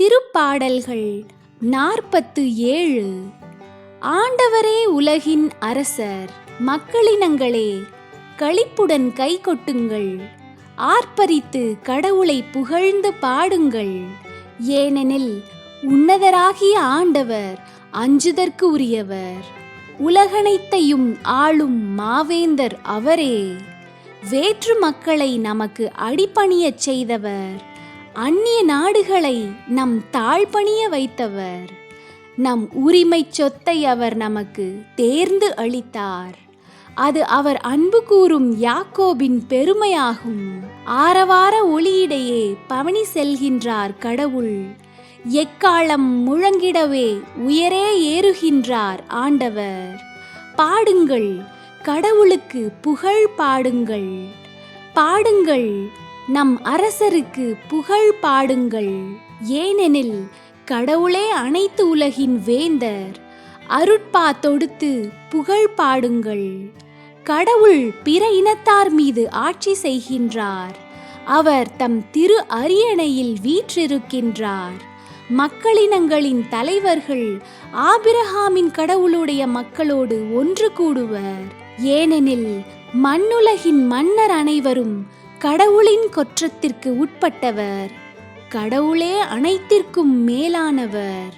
திருப்பாடல்கள் நாற்பத்து ஏழு. ஆண்டவரே உலகின் அரசர் மக்களினங்களே களிப்புடன் கை கொட்டுங்கள். ஆர்ப்பரித்து கடவுளை புகழ்ந்து பாடுங்கள். ஏனெனில் உன்னதராகிய ஆண்டவர் அஞ்சுதற்கு உரியவர் உலகனைத்தையும் ஆளும் மாவேந்தர் அவரே. வேற்று மக்களை நமக்கு அடிபணியச் செய்தவர். அந்நிய நாடுகளை நம் தாழ்பணிய வைத்தவர். நம் உரிமைச் சொத்தை அவர் நமக்கு தேர்ந்து அளித்தார். அது அவர் அன்பு கூறும் யாக்கோபின் பெருமையாகும். ஆரவார ஒளியிடையே பவனி செல்கின்றார் கடவுள். எக்காலம் முழங்கிடவே உயரே ஏறுகின்றார் ஆண்டவர். பாடுங்கள் கடவுளுக்கு புகழ் பாடுங்கள். பாடுங்கள் நம் அரசருக்கு புகழ் பாடுங்கள். ஏனெனில் கடவுளே அனைத்து உலகின் வேந்தர். அருட்பா தொடுத்து புகழ் பாடுங்கள். கடவுள் பிற இனத்தார் மீது ஆட்சி செய்கின்றார். அவர் தம் திரு அரியணையில் வீற்றிருக்கின்றார். மக்களினங்களின் தலைவர்கள் ஆபிரகாமின் கடவுளுடைய மக்களோடு ஒன்று கூடுவர். ஏனெனில் மண்ணுலகின் மன்னர் அனைவரும் கடவுளின் கொற்றத்திற்கு உட்பட்டவர். கடவுளே அனைத்திற்கும் மேலானவர்.